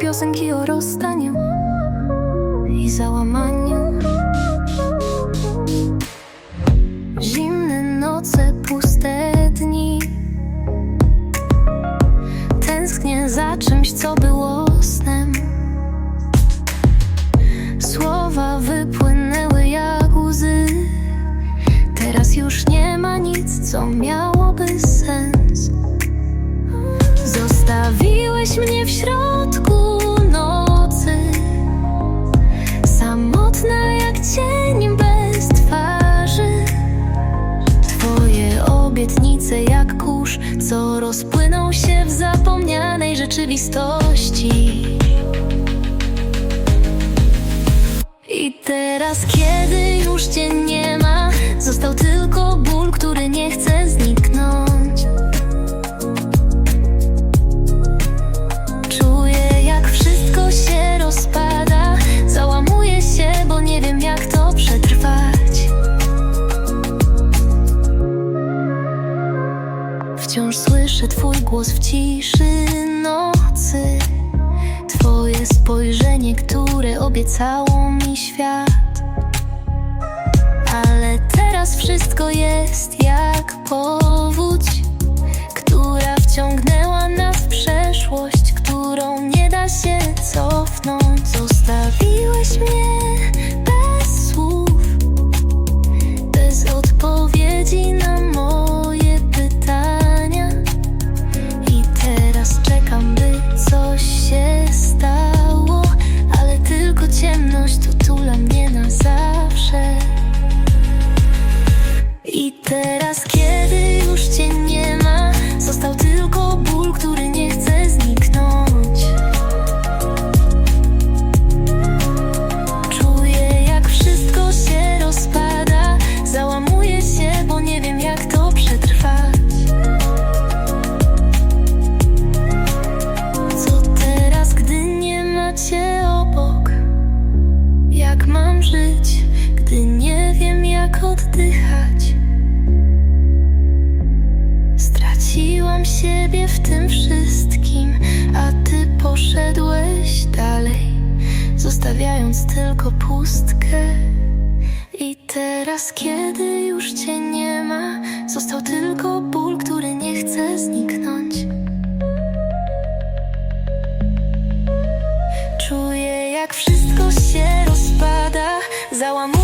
piosenki o rozstaniu i załamaniu. Zimne noce, puste dni. Tęsknię za czymś, co było snem. Obietnice jak kurz, co rozpłyną się w zapomnianej rzeczywistości. I teraz, kiedy już Wciąż słyszę Twój głos w ciszy nocy. Twoje spojrzenie, które obiecało mi świat. Ale teraz wszystko jest jak powódź, która wciągnęła nas w przeszłość, którą nie da się cofnąć. Zostawiłeś mnie który nie chce zniknąć. Czuję, jak wszystko się rozpada, załamuję się, bo nie wiem, jak to przetrwać. Co teraz, gdy nie macie obok? Jak mam żyć, gdy nie wiem, jak oddychać? Zostawiając tylko pustkę. I teraz, kiedy już cię nie ma, został tylko ból, który nie chce zniknąć. Czuję, jak wszystko się rozpada, załamuję